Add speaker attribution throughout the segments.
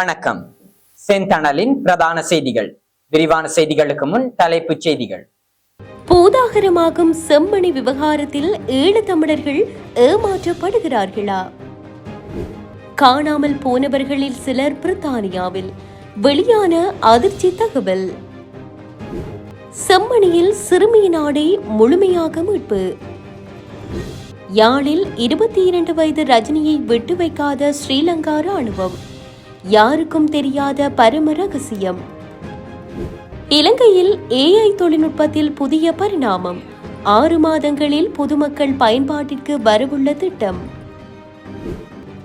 Speaker 1: வணக்கம். செந்தணலின் பிரதான செய்திகள். விரிவான செய்திகளுக்கு முன் தலைப்புச் செய்திகள்.
Speaker 2: பூதாகரமாகும் செம்மணி விவகாரத்தில் ஈழத்தமிழர்கள் ஏமாற்றப்படுகிறார்களா? காணாமல் போனவர்களில் சிலர் பிரித்தானியாவில். வெளியான அதிர்ச்சி தகவல். செம்மணியில் சிறுமி நாடே முழுமையாக மீட்பு. யாழில் இருபத்தி இரண்டு வயது ரஜினியை விட்டு வைக்காத ஸ்ரீலங்கா ராணுவம். யாருக்கும் தெரியாத பரம ரகசியம் இலங்கையில் ஏஐ தொழில்நுட்பத்தில் புதிய பரிணாமம். ஆறு மாதங்களில் பொதுமக்கள் பயன்பாட்டிற்கு வரவுள்ள திட்டம்.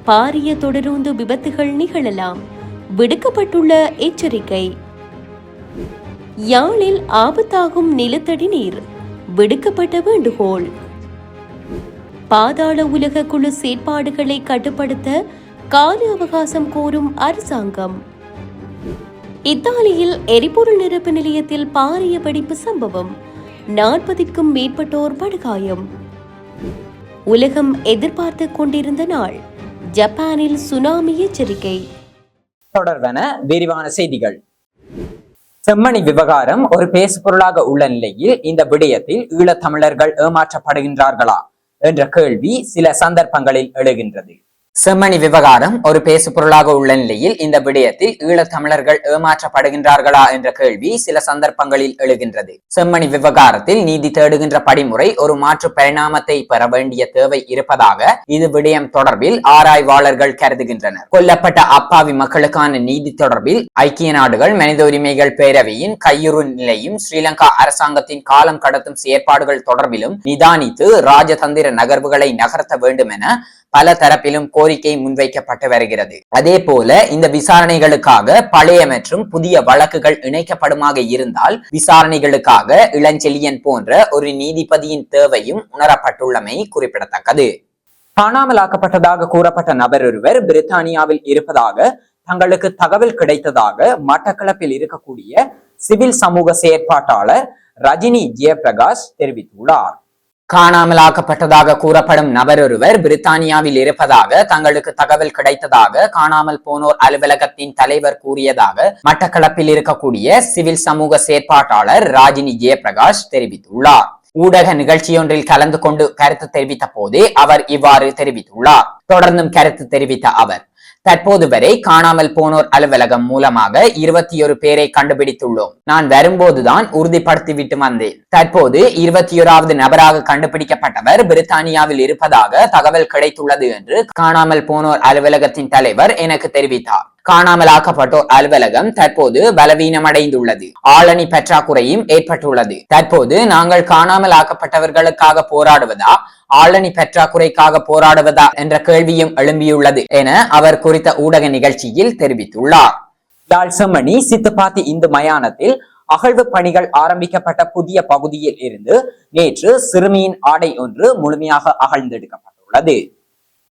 Speaker 2: பாரிய தொடருந்து விபத்துகள் நிகழலாம். விடுக்கப்பட்டுள்ள எச்சரிக்கை. யாழில் ஆபத்தாகும் நிலத்தடி நீர். விடுக்கப்பட்ட வேண்டுகோள். பாதாள உலக குழு செயற்பாடுகளை கட்டுப்படுத்த கால அவகாசம் கோரும் அரசாங்கம். இத்தாலியில் எரிபொருள் நிரப்பு நிலையத்தில் பாரிய வெடிப்பு சம்பவம். நாற்பதுக்கும் மேற்பட்டோர் படுகாயம். உலகம் எதிர்பார்த்து கொண்டிருந்த நாள். ஜப்பானில் சுனாமி எச்சரிக்கை.
Speaker 1: தொடர்வன விரிவான செய்திகள். செம்மணி விவகாரம் ஒரு பேசுபொருளாக உள்ள நிலையில் இந்த விடயத்தில் ஈழத்தமிழர்கள் ஏமாற்றப்படுகின்றார்களா? என்ற கேள்வி சில சந்தர்ப்பங்களில் எழுகின்றது. செம்மணி விவகாரம் ஒரு பேசு பொருளாக உள்ள நிலையில் இந்த விடயத்தில் ஈழத்தமிழர்கள் ஏமாற்றப்படுகின்றார்களா என்ற கேள்வி சில சந்தர்ப்பங்களில் எழுகின்றது. செம்மணி விவகாரத்தில் நீதி தேடுகின்ற படிமுறை ஒரு மாற்று பரிணாமத்தை பெற வேண்டிய தேவை இருப்பதாக இது விடயம் தொடர்பில் ஆராய்வாளர்கள் கருதுகின்றனர். கொல்லப்பட்ட அப்பாவி மக்களுக்கான நீதி தொடர்பில் ஐக்கிய நாடுகள் மனித உரிமைகள் பேரவையின் கையுறு நிலையும் ஸ்ரீலங்கா அரசாங்கத்தின் காலம் கடத்தும் செயற்பாடுகள் தொடர்பிலும் நிதானித்து ராஜதந்திர நகர்வுகளை நகர்த்த வேண்டும் என பல தரப்பிலும் கோரிக்கை முன்வைக்கப்பட்டு வருகிறது. அதே போல இந்த விசாரணைகளுக்காக பழைய மற்றும் புதிய வழக்குகள் இணைக்கப்படுமாக இருந்தால் விசாரணைகளுக்காக இளஞ்செழியன் போன்ற ஒரு நீதிபதியின் தேவையும் உணரப்பட்டுள்ளமை குறிப்பிடத்தக்கது. காணாமலாக்கப்பட்டதாக கூறப்பட்ட நபர் ஒருவர் பிரித்தானியாவில் இருப்பதாக தங்களுக்கு தகவல் கிடைத்ததாக மட்டக்களப்பில் இருக்கக்கூடிய சிவில் சமூக செயற்பாட்டாளர் ரஜினி ஜெயபிரகாஷ் தெரிவித்துள்ளார். காணாமலாக்கப்பட்டதாக கூறப்படும் நபர் ஒருவர் பிரித்தானியாவில் இருப்பதாக தங்களுக்கு தகவல் கிடைத்ததாக காணாமல் போனோர் அலுவலகத்தின் தலைவர் கூறியதாக மட்டக்களப்பில் இருக்கக்கூடிய சிவில் சமூக செயற்பாட்டாளர் ராஜினி ஜெயபிரகாஷ் தெரிவித்துள்ளார். ஊடக நிகழ்ச்சியொன்றில் கலந்து கொண்டு கருத்து தெரிவித்த போதே அவர் இவ்வாறு தெரிவித்துள்ளார். தொடர்ந்தும் கருத்து தெரிவித்த அவர் தற்போது வரை காணாமல் போனோர் அலுவலகம் மூலமாக இருபத்தி ஒரு பேரை கண்டுபிடித்துள்ளோம். நான் வரும்போதுதான் உறுதிப்படுத்திவிட்டு வந்தேன். தற்போது இருபத்தி ஓராவது நபராக கண்டுபிடிக்கப்பட்டவர் பிரித்தானியாவில் இருப்பதாக தகவல் கிடைத்துள்ளது என்று காணாமல் போனோர் அலுவலகத்தின் தலைவர் எனக்கு தெரிவித்தார். காணாமலாக்கப்பட்டோர் அலுவலகம் தற்போது பலவீனமடைந்துள்ளது. ஆளணி பற்றாக்குறையும் ஏற்பட்டுள்ளது. தற்போது நாங்கள் காணாமல் ஆக்கப்பட்டவர்களுக்காக போராடுவதா? ஆளணி பற்றாக்குறைக்காக போராடுவதா என்ற கேள்வியும் எழும்பியுள்ளது என அவர் குறித்த ஊடக நிகழ்ச்சியில் தெரிவித்துள்ளார். யாழ் செம்மணி சித்துப்பாத்தி இந்து மயானத்தில் அகழ்வு பணிகள் ஆரம்பிக்கப்பட்ட புதிய பகுதியில் இருந்து நேற்று சிறுமியின் ஆடை ஒன்று முழுமையாக அகழ்ந்தெடுக்கப்பட்டுள்ளது.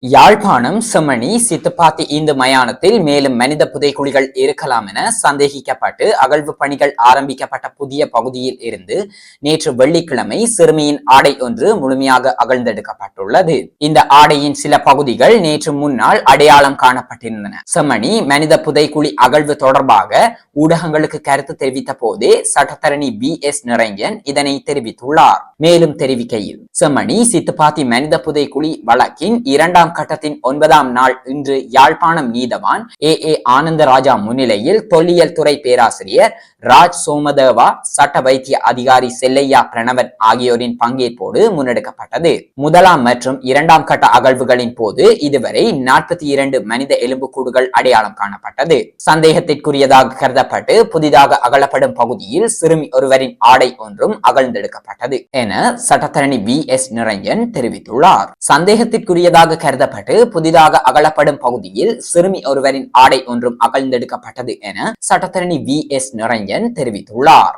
Speaker 1: யாழ்ப்பாணம் செம்மணி சித்துப்பாத்தி இந்து மயானத்தில் மேலும் மனித புதைக்குழிகள் இருக்கலாம் என சந்தேகிக்கப்பட்டு அகழ்வு பணிகள் ஆரம்பிக்கப்பட்ட புதிய பகுதியில் இருந்து நேற்று வெள்ளிக்கிழமை சிறுமியின் ஆடை ஒன்று முழுமையாக அகழ்ந்தெடுக்கப்பட்டுள்ளது. இந்த ஆடையின் சில பகுதிகள் நேற்று முன்னால் அடையாளம் காணப்பட்டிருந்தன. செம்மணி மனித புதைக்குழி அகழ்வு தொடர்பாக ஊடகங்களுக்கு கருத்து தெரிவித்த போதே சட்டத்தரணி பி. எஸ். நிரஞ்சன் இதனை தெரிவித்துள்ளார். மேலும் தெரிவிக்கையில் செம்மணி சித்துப்பாத்தி மனித புதைக்குழி வழக்கின் இரண்டாம் கட்டத்தின் ஒன்பதாம் நாள் இன்று யாழ்ப்பாணம் நீதவான் ஏ. ஏ. ஆனந்தராஜா முன்னிலையில் தொல்லியல் துறை பேராசிரியர் ராஜ் சோமதேவா சட்ட வைத்திய அதிகாரி செல்லையா பிரணவன் ஆகியோரின் பங்கேற்போடு முன்னெடுக்கப்பட்டது. முதலாம் மற்றும் இரண்டாம் கட்ட அகழ்வுகளின் போது இதுவரை நாற்பத்தி இரண்டு மனித எலும்புக்கூடுகள் அடையாளம் காணப்பட்டது. சந்தேகத்திற்குரியதாக கருதப்பட்டு புதிதாக அகலப்படும் பகுதியில் சிறுமி ஒருவரின் ஆடை ஒன்றும் அகழ்ந்தெடுக்கப்பட்டது என சட்டத்தரணி வி. எஸ். நிரஞ்சன் தெரிவித்துள்ளார். சந்தேகத்திற்குரியதாக கருத கருதப்பட்டு புதிதாக அகலப்படும் பகுதியில் சிறுமி ஒருவரின் ஆடை ஒன்றும் அகழ்ந்தெடுக்கப்பட்டது என சட்டத்தரணி வி எஸ் நிரஞ்சன் தெரிவித்துள்ளார்.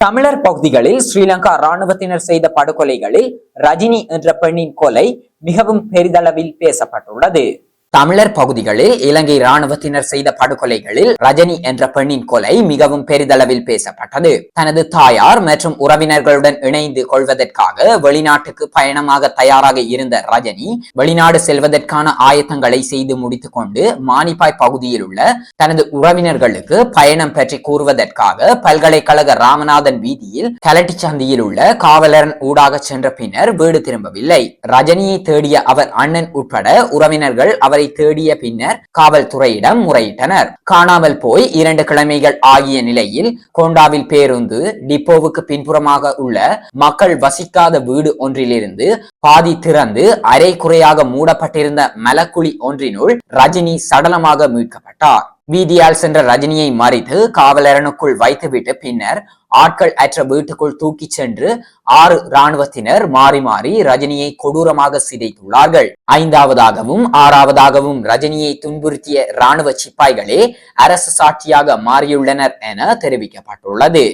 Speaker 1: தமிழர் பகுதிகளில் ஸ்ரீலங்கா ராணுவத்தினர் செய்த படுகொலைகளில் ரஜினி என்ற பெண்ணின் கொலை மிகவும் பெரிதளவில் பேசப்பட்டுள்ளது. தமிழர் பகுதிகளில் இலங்கை ராணுவத்தினர் செய்த படுகொலைகளில் ரஜினி என்ற பெண்ணின் கொலை மிகவும் பெரிதளவில் பேசப்பட்டது. தனது தாயார் மற்றும் உறவினர்களுடன் இணைந்து கொள்வதற்காக வெளிநாட்டுக்கு பயணமாக தயாராக இருந்த ரஜினி வெளிநாடு செல்வதற்கான ஆயத்தங்களை செய்து முடித்துக் கொண்டு மானிப்பாய் பகுதியில் உள்ள தனது உறவினர்களுக்கு பயணம் பற்றி கூறுவதற்காக பல்கலைக்கழக ராமநாதன் வீதியில் கலட்டி சந்தியில் உள்ள காவலரன் ஊடாக சென்ற பின்னர் வீடு திரும்பவில்லை. ரஜினியை தேடிய அவர் அண்ணன் உட்பட உறவினர்கள் அவரை தேடிய பின்னர் காவல்துறையிடம் முறையிட்டனர். காணாமல் போய் இரண்டு கிழமைகள் ஆகிய நிலையில் கோண்டாவில் பேருந்து டிப்போவுக்கு பின்புறமாக உள்ள மக்கள் வசிக்காத வீடு ஒன்றிலிருந்து பாதி திறந்து அரை குறையாக மூடப்பட்டிருந்த மலக்குழி ஒன்றினுள் ரஜினி சடலமாக மீட்கப்பட்டார். வீதியால் சென்ற ரஜினியை மறித்து காவலரனுக்குள் வைத்துவிட்டு பின்னர் ஆட்கள் அற்ற வீட்டுக்குள் தூக்கிச் சென்று ஆறு இராணுவத்தினர் மாறி மாறி ரஜினியை கொடூரமாக சிதைத்துள்ளார்கள். ஐந்தாவதாகவும் ஆறாவதாகவும் ரஜினியை துன்புறுத்திய இராணுவ சிப்பாய்களே அரசு சாட்சியாக மாறியுள்ளனர் என தெரிவிக்கப்பட்டுள்ளது.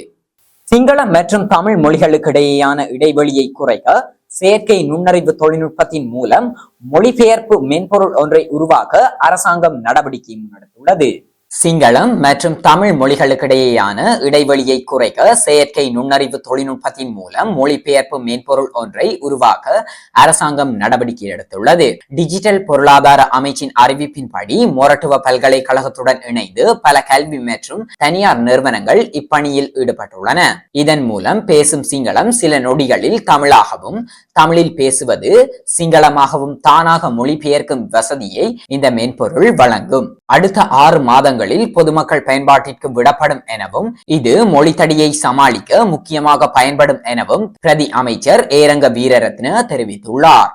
Speaker 1: சிங்களம் மற்றும் தமிழ் மொழிகளுக்கிடையேயான இடைவெளியை குறைக்க செயற்கை நுண்ணறிவு தொழில்நுட்பத்தின் மூலம் மொழிபெயர்ப்பு மென்பொருள் ஒன்றை உருவாக்க அரசாங்கம் நடவடிக்கை முன்னெடுத்துள்ளது சிங்களம் மற்றும் தமிழ் மொழிகளுக்கிடையேயான இடைவெளியை குறைக்க செயற்கை நுண்ணறிவு தொழில்நுட்பத்தின் மூலம் மொழிபெயர்ப்பு மென்பொருள் ஒன்றை உருவாக்க அரசாங்கம் நடவடிக்கை எடுத்துள்ளது. டிஜிட்டல் பொருளாதார அமைச்சின் அறிவிப்பின்படி மொரட்டுவ பல்கலைக்கழகத்துடன் இணைந்து பல கல்வி மற்றும் தனியார் நிறுவனங்கள் இப்பணியில் ஈடுபட்டுள்ளன. இதன் மூலம் பேசும் சிங்களம் சில நொடிகளில் தமிழாகவும் தமிழில் பேசுவது சிங்களமாகவும் தானாக மொழிபெயர்க்கும் வசதியை இந்த மென்பொருள் வழங்கும். அடுத்த ஆறு மாதங்கள் இடங்களில் பொதுமக்கள் பயன்பாட்டிற்கு விடப்படும் எனவும் இது மொழித்தடியை சமாளிக்க முக்கியமாக பயன்படும் எனவும் பிரதி அமைச்சர் ஏரங்க வீரரத்ன தெரிவித்துள்ளார்.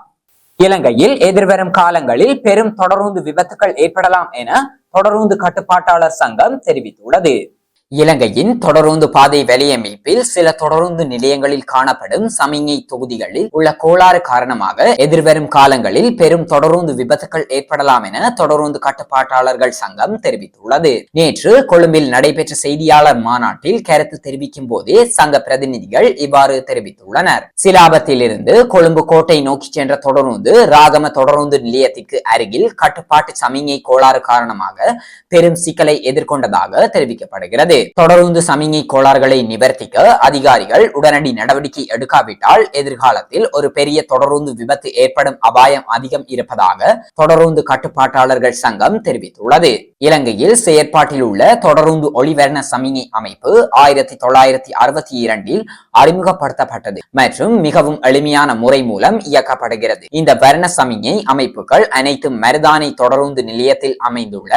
Speaker 1: இலங்கையில் எதிர்வரும் காலங்களில் பெரும் தொடருந்து விபத்துகள் ஏற்படலாம் என தொடருந்து கட்டுப்பாட்டாளர் சங்கம் தெரிவித்துள்ளது. இலங்கையின் தொடருந்து பாதை வலையமைப்பில் சில தொடருந்து நிலையங்களில் காணப்படும் சமிஞ்ஞை தொகுதிகளில் உள்ள கோளாறு காரணமாக எதிர்வரும் காலங்களில் பெரும் தொடருந்து விபத்துகள் ஏற்படலாம் என தொடருந்து கட்டுப்பாட்டாளர்கள் சங்கம் தெரிவித்துள்ளது. நேற்று கொழும்பில் நடைபெற்ற செய்தியாளர் மாநாட்டில் கருத்து தெரிவிக்கும் போதே சங்க பிரதிநிதிகள் இவ்வாறு தெரிவித்துள்ளனர். சிலாபத்திலிருந்து கொழும்பு கோட்டை நோக்கி சென்ற தொடருந்து ராகம தொடருந்து நிலையத்திற்கு அருகில் கட்டுப்பாட்டு சமிஞ்ஞை கோளாறு காரணமாக பெரும் சிக்கலை எதிர்கொண்டதாக தெரிவிக்கப்படுகிறது. தொடர்ந்து சமிங்கை கோளாறுகளை நிவர்த்திக்க அதிகாரிகள் உடனடி நடவடிக்கை எடுக்காவிட்டால் எதிர்காலத்தில் ஒரு பெரிய தொடர்ந்து விபத்து ஏற்படும் அபாயம் அதிகம் இருப்பதாக தொடர்ந்து கட்டுப்பாட்டாளர்கள் சங்கம் தெரிவித்துள்ளது. இலங்கையில் செயற்பாட்டில் உள்ள தொடர்ந்து ஒளிவர்ண சமிங்கை அமைப்பு ஆயிரத்தி தொள்ளாயிரத்தி அறுபத்தி இரண்டில் அறிமுகப்படுத்தப்பட்டது மற்றும் மிகவும் எளிமையான முறை மூலம் இயக்கப்படுகிறது. இந்த வர்ண சமிங்கை அமைப்புகள் அனைத்தும் மருதானை தொடர்ந்து நிலையத்தில் அமைந்துள்ள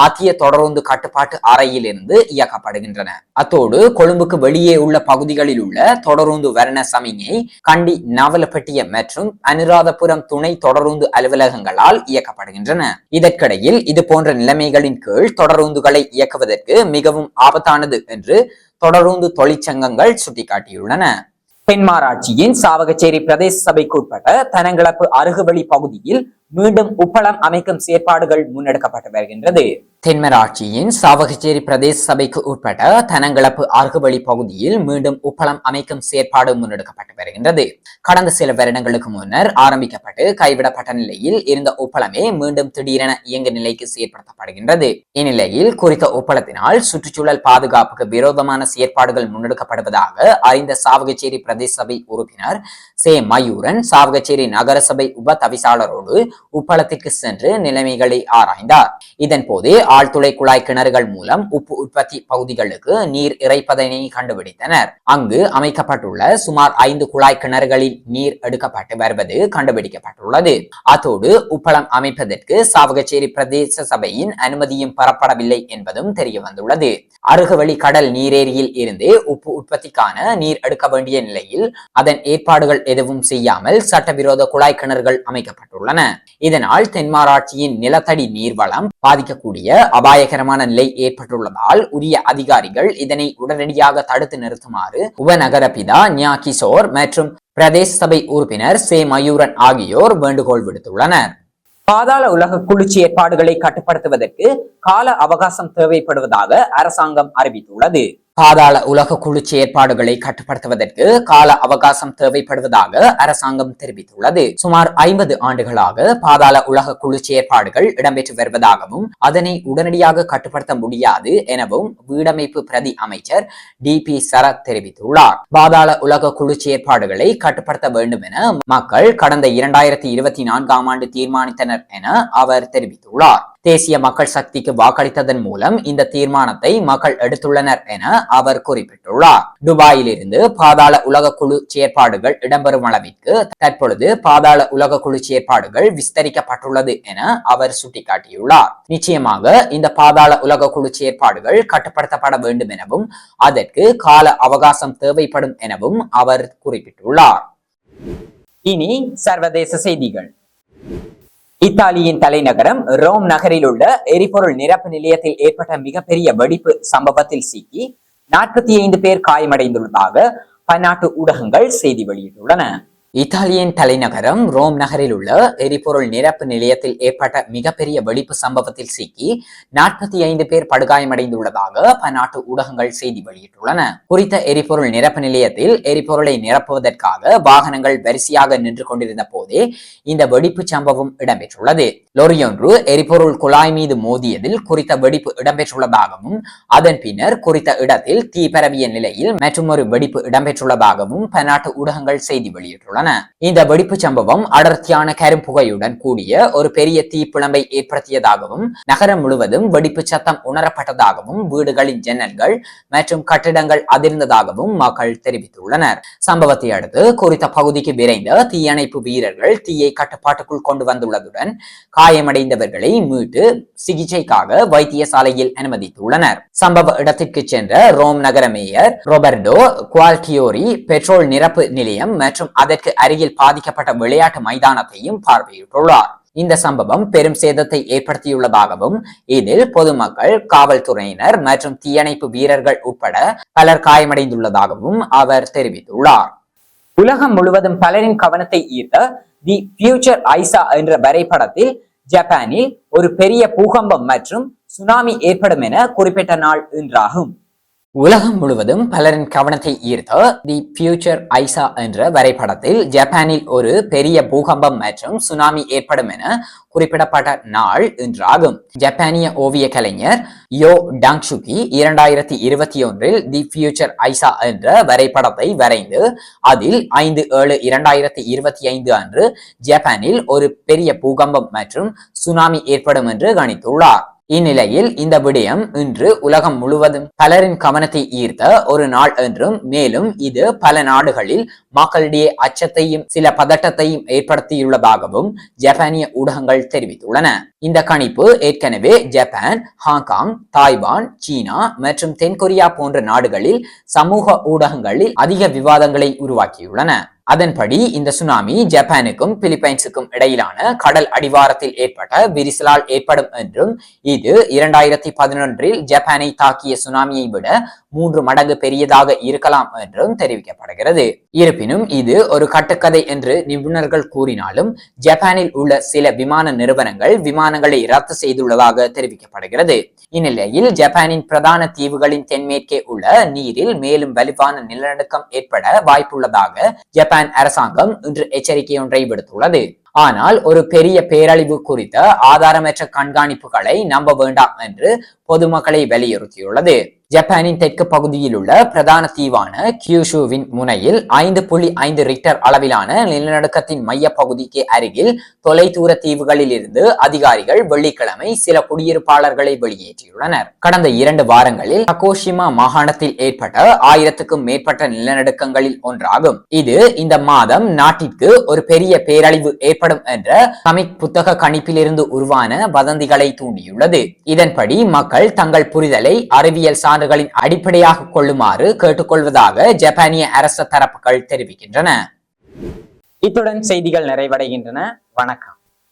Speaker 1: மத்திய தொடர்ந்து கட்டுப்பாட்டு அறையிலிருந்து காணப்படுகின்றன. அத்தோடு கொழும்புக்கு வெளியே உள்ள பகுதிகளில் உள்ள தொடருந்து வர்ண சமிகை கண்டி நவலப்பட்டிய மற்றும் அனுராதபுரம் துணை தொடருந்து அலுவலகங்களால் இயக்கப்படுகின்றன. இதற்கிடையில் இது போன்ற நிலைமைகளின் கீழ் தொடருந்துகளை இயக்குவதற்கு மிகவும் ஆபத்தானது என்று தொடருந்து தொழிற்சங்கங்கள் சுட்டிக்காட்டியுள்ளன. தென்மாராட்சியின் சாவகச்சேரி பிரதேச சபைக்குட்பட்ட தனங்கிழப்பு அருகுவழி பகுதியில் மீண்டும் உப்பளம் அமைக்கும் செயற்பாடுகள் முன்னெடுக்கப்பட்டு வருகின்றது. தென்மராட்சியின் சாவகச்சேரி பிரதேச சபைக்கு உட்பட்ட தனங்களப்பு அருகுவழி பகுதியில் மீண்டும் உப்பளம் அமைக்கும் செயற்பாடு முன்னெடுக்கப்பட்டு வருகின்றது. கடந்த சில வருடங்களுக்கு முன்னர் ஆரம்பிக்கப்பட்டு கைவிடப்பட்ட நிலையில் இருந்த உப்பளமே மீண்டும் திடீரென இயங்க நிலைக்கு செயற்படுத்தப்படுகின்றது. இந்நிலையில் குறித்த உப்பளத்தினால் சுற்றுச்சூழல் பாதுகாப்புக்கு விரோதமான செயற்பாடுகள் முன்னெடுக்கப்படுவதாக அறிந்த சாவகச்சேரி பிரதேச சபை உறுப்பினர் சே. மயூரன் சாவகச்சேரி நகரசபை உப தவிசாளரோடு உப்பளத்திற்கு சென்று நிலைமைகளை ஆராய்ந்தார். இதன் போது ஆழ்துளை குழாய் கிணறுகள் மூலம் உப்பு உற்பத்தி பகுதிகளுக்கு நீர் இறைப்பதனை கண்டுபிடித்தனர். அங்கு அமைக்கப்பட்டுள்ள சுமார் ஐந்து குழாய் கிணறுகளில் நீர் எடுக்கப்பட்டு வருவது கண்டுபிடிக்கப்பட்டுள்ளது. அத்தோடு உப்பளம் அமைப்பதற்கு சாவகச்சேரி பிரதேச சபையின் அனுமதியும் பெறப்படவில்லை என்பதும் தெரிய வந்துள்ளது அருகுவழி கடல் நீரேரியில் இருந்து உப்பு உற்பத்திக்கான நீர் எடுக்க வேண்டிய நிலையில் அதன் ஏற்பாடுகள் எதுவும் செய்யாமல் சட்டவிரோத குழாய் கிணறுகள் அமைக்கப்பட்டுள்ளன. இதனால் தென்மாராட்சியின் நிலத்தடி நீர்வளம் பாதிக்கக்கூடிய அபாயகரமான நிலை ஏற்பட்டுள்ளதால் உரிய அதிகாரிகள் இதனை உடனடியாக தடுத்து நிறுத்துமாறு உபநகரபிதா ஞா கிஷோர் மற்றும் பிரதேச சபை உறுப்பினர் சே மயூரன் ஆகியோர் வேண்டுகோள் விடுத்துள்ளனர். பாதாள உலக குளிர்ச்சி ஏற்பாடுகளை கட்டுப்படுத்துவதற்கு கால அவகாசம் தேவைப்படுவதாக அரசாங்கம் அறிவித்துள்ளது. பாதாள உலக குழு செயற்பாடுகளை கட்டுப்படுத்துவதற்கு கால அவகாசம் தேவைப்படுவதாக அரசாங்கம் தெரிவித்துள்ளது. சுமார் ஐம்பது ஆண்டுகளாக பாதாள உலக குழு செயற்பாடுகள் இடம்பெற்று வருவதாகவும் அதனை உடனடியாக கட்டுப்படுத்த முடியாது எனவும் வீடமைப்பு பிரதி அமைச்சர் டி. பி. சரத் தெரிவித்துள்ளார். பாதாள உலக குழு செயற்பாடுகளை கட்டுப்படுத்த வேண்டும் என மக்கள் கடந்த இரண்டாயிரத்தி இருபத்தி நான்காம் ஆண்டு தீர்மானித்தனர் என அவர் தெரிவித்துள்ளார். தேசிய மக்கள் சக்திக்கு வாக்களித்ததன் மூலம் இந்த தீர்மானத்தை மக்கள் எடுத்துள்ளனர் என அவர் குறிப்பிட்டுள்ளார். துபாயில் இருந்து பாதாள உலக குழு செயற்பாடுகள் இடம்பெறும் அளவிற்கு தற்பொழுது பாதாள உலக குழு செயற்பாடுகள் விஸ்தரிக்கப்பட்டுள்ளது என அவர் சுட்டிக்காட்டியுள்ளார். நிச்சயமாக இந்த பாதாள உலக குழு செயற்பாடுகள் கட்டுப்படுத்தப்பட வேண்டும் எனவும் அதற்கு கால அவகாசம் தேவைப்படும் எனவும் அவர் குறிப்பிட்டுள்ளார். இனி சர்வதேச செய்திகள். இத்தாலியின் தலைநகரம் ரோம் நகரில் உள்ள எரிபொருள் நிரப்பு நிலையத்தில் ஏற்பட்ட மிகப்பெரிய வெடிப்பு சம்பவத்தில் சிக்கி நாற்பத்தி ஐந்து பேர் காயமடைந்துள்ளதாக பன்னாட்டு ஊடகங்கள் செய்தி வெளியிட்டுள்ளன. இத்தாலியின் தலைநகரம் ரோம் நகரில் உள்ள எரிபொருள் நிரப்பு நிலையத்தில் ஏற்பட்ட மிகப்பெரிய வெடிப்பு சம்பவத்தில் சிக்கி நாற்பத்தி ஐந்து பேர் படுகாயமடைந்துள்ளதாக பன்னாட்டு ஊடகங்கள் செய்தி வெளியிட்டுள்ளன. குறித்த எரிபொருள் நிரப்பு நிலையத்தில் எரிபொருளை நிரப்புவதற்காக வாகனங்கள் வரிசையாக நின்று கொண்டிருந்த போதே இந்த வெடிப்பு சம்பவம் இடம்பெற்றுள்ளது. லொரியொன்று எரிபொருள் குழாய் மீது மோதியதில் குறித்த வெடிப்பு இடம்பெற்றுள்ளதாகவும் அதன் பின்னர் குறித்த இடத்தில் தீ பரவிய நிலையில் மற்றொரு வெடிப்பு இடம்பெற்றுள்ளதாகவும் பன்னாட்டு ஊடகங்கள் செய்தி வெளியிட்டுள்ளன. இந்த வெடிப்பு சம்பவம் அடர்த்தியான கரும்புகையுடன் கூடிய ஒரு பெரிய தீப்பிழம்பை ஏற்படுத்தியதாகவும் நகரம் முழுவதும் வெடிப்பு சத்தம் உணரப்பட்டதாகவும் வீடுகளின் ஜன்னல்கள் மற்றும் கட்டிடங்கள் அதிர்ந்ததாகவும் மக்கள் தெரிவித்துள்ளனர். சம்பவத்தை அடுத்து குறித்த பகுதிக்கு விரைந்த தீயணைப்பு வீரர்கள் தீயை கட்டுப்பாட்டுக்குள் கொண்டு வந்துள்ளதுடன் காயமடைந்தவர்களை மீட்டு சிகிச்சைக்காக வைத்தியசாலையில் அனுமதித்துள்ளனர். சம்பவ இடத்திற்கு சென்ற ரோம் நகர மேயர் ரொபர்டோ குவால்டியோரி பெட்ரோல் நிரப்பு நிலையம் மற்றும் அதற்கு வீட்டுக்கு அருகில் பாதிக்கப்பட்ட விளையாட்டு மைதானத்தையும் பார்வையிட்டுள்ளார். இந்த சம்பவம் பெரும் சேதத்தை ஏற்படுத்தியுள்ளதாகவும் இதில் பொதுமக்கள் காவல்துறையினர் மற்றும் தீயணைப்பு வீரர்கள் உட்பட பலர் காயமடைந்துள்ளதாகவும் அவர் தெரிவித்துள்ளார். உலகம் முழுவதும் பலரின் கவனத்தை ஈர்த்த தி பியூச்சர் ஐசா என்ற வரைபடத்தில் ஜப்பானில் ஒரு பெரிய பூகம்பம் மற்றும் சுனாமி ஏற்படும் என குறிப்பிட்ட நாள் என்றாகும் உலகம் முழுவதும் பலரின் கவனத்தை ஈர்த்த தி ஃபியூச்சர் ஐசா என்ற வரைபடத்தில் ஜப்பானில் ஒரு பெரிய பூகம்பம் மற்றும் சுனாமி ஏற்படும் என குறிப்பிடப்பட்ட நாள் இன்றாகும். ஜப்பானிய ஓவிய கலைஞர் யோ டாங்ஷுகி இரண்டாயிரத்தி இருபத்தி ஒன்றில் தி ஃபியூச்சர் ஐசா என்ற வரைபடத்தை வரைந்து அதில் ஐந்து ஏழு இரண்டாயிரத்தி இருபத்தி ஐந்து அன்று ஜப்பானில் ஒரு பெரிய பூகம்பம் மற்றும் சுனாமி ஏற்படும் என்று கணித்துள்ளார். இந்நிலையில் இந்த விடயம் இன்று உலகம் முழுவதும் பலரின் கவனத்தை ஈர்த்த ஒரு நாள் என்றும் மேலும் இது பல நாடுகளில் மக்களிடையே அச்சத்தையும் சில பதட்டத்தையும் ஏற்படுத்தியுள்ளதாகவும் ஜப்பானிய ஊடகங்கள் தெரிவித்துள்ளன. இந்த கணிப்பு ஏற்கனவே ஜப்பான் ஹாங்காங் தாய்வான் சீனா மற்றும் தென்கொரியா போன்ற நாடுகளில் சமூக ஊடகங்களில் அதிக விவாதங்களை உருவாக்கியுள்ளன. அதன்படி இந்த சுனாமி ஜப்பானுக்கும் பிலிப்பைன்ஸுக்கும் இடையிலான கடல் அடிவாரத்தில் ஏற்பட்ட விரிசலால் ஏற்படும் என்றும் இது இரண்டாயிரத்தி பதினொன்றில் ஜப்பானை தாக்கிய சுனாமியை விட மூன்று மடங்கு பெரியதாக இருக்கலாம் என்றும் தெரிவிக்கப்படுகிறது. இருப்பினும் இது ஒரு கட்டுக்கதை என்று நிபுணர்கள் கூறினாலும் ஜப்பானில் உள்ள சில விமான நிறுவனங்கள் விமானங்களை ரத்து செய்துள்ளதாக தெரிவிக்கப்படுகிறது. இந்நிலையில் ஜப்பானின் பிரதான தீவுகளின் தென்மேற்கே உள்ள நீரில் மேலும் வலுவான நிலநடுக்கம் ஏற்பட வாய்ப்புள்ளதாக ஜப்பான் அரசாங்கம் இன்று எச்சரிக்கை ஒன்றை விடுத்துள்ளது. ஆனால் ஒரு பெரிய பேரழிவு குறித்த ஆதாரமற்ற கண்காணிப்புகளை நம்ப வேண்டாம் என்று பொதுமக்களை வலியுறுத்தியுள்ளது. ஜப்பானின் தெற்கு பகுதியில் உள்ள பிரதான தீவான கியூஷுவின் முனையில் ஐந்து புள்ளி ஐந்து ரிக்டர் அளவிலான நிலநடுக்கத்தின் மைய பகுதிக்கு அருகில் தொலைதூர தீவுகளில் இருந்து அதிகாரிகள் வெள்ளிக்கிழமை சில குடியிருப்பாளர்களை வெளியேற்றியுள்ளனர். கடந்த இரண்டு வாரங்களில் ஹகோஷிமா மாகாணத்தில் ஏற்பட்ட ஆயிரத்துக்கும் மேற்பட்ட நிலநடுக்கங்களில் ஒன்றாகும். இது இந்த மாதம் நாட்டிற்கு ஒரு பெரிய பேரழிவு ஏற்படும் என்ற கமிக் புத்தக கணிப்பிலிருந்து உருவான வதந்திகளை தூண்டியுள்ளது. இதன்படி மக்கள் தங்கள் புரிதலை அறிவியல் சார்ந்த நிலைப்பாடுகளின் அடிப்படையாக கொள்ளுமாறு கேட்டுக்கொள்வதாக ஜப்பானிய அரச தரப்புகள் தெரிவிக்கின்றன. இத்துடன் செய்திகள் நிறைவடைகின்றன. வணக்கம்.